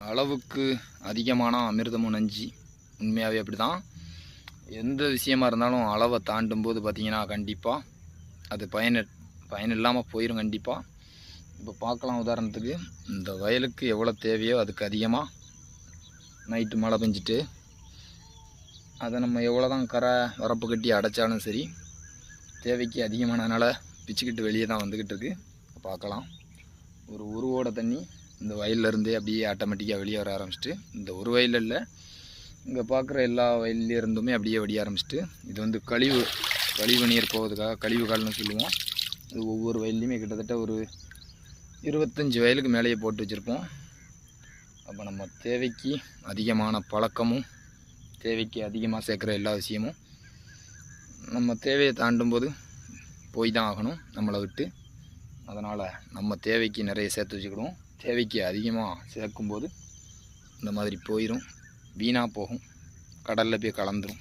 அளவுக்கு அதிகமான அமிர்தமும் நஞ்சு. உண்மையாகவே அப்படி தான் எந்த விஷயமா இருந்தாலும் அளவை தாண்டும் போது பார்த்திங்கன்னா கண்டிப்பாக அது பயன் பயன் இல்லாமல் போயிடும் கண்டிப்பாக இப்போ பார்க்கலாம் உதாரணத்துக்கு இந்த வயலுக்கு எவ்வளோ தேவையோ அதுக்கு அதிகமாக நைட்டு மழை பெஞ்சிட்டு அதை நம்ம எவ்வளோ தான் கரை வரப்பு கட்டி அடைச்சாலும் சரி தேவைக்கு அதிகமானதுனால பிச்சுக்கிட்டு வெளியே தான் வந்துக்கிட்டு இருக்கு. பார்க்கலாம். ஒரு உருவோட தண்ணி இந்த வயல்லேருந்தே அப்படியே ஆட்டோமேட்டிக்காக வெளியே வர ஆரம்பிச்சிட்டு இந்த ஒரு வயலில் இல்லை இங்கே பார்க்குற எல்லா வயல்லேருந்துமே அப்படியே வெடிய ஆரம்பிச்சிட்டு இது வந்து கழிவு கழிவு நீர் போவதுக்காக கழிவு கால்னு சொல்லுவோம். இது ஒவ்வொரு வயல்லையுமே கிட்டத்தட்ட ஒரு இருபத்தஞ்சி வயலுக்கு மேலேயே போட்டு வச்சுருப்போம். அப்போ நம்ம தேவைக்கு அதிகமான பழக்கமும் தேவைக்கு அதிகமாக சேர்க்குற எல்லா விஷயமும் நம்ம தேவையை தாண்டும் போது போய் தான் ஆகணும் நம்மளை விட்டு. அதனால் நம்ம தேவைக்கு நிறைய சேர்த்து வச்சுக்கிடுவோம். தேவைக்கு அதிகமாக சேர்க்கும்போது இந்த மாதிரி போயிடும் வீணாக போகும். கடலில் போய் கலந்துரும்.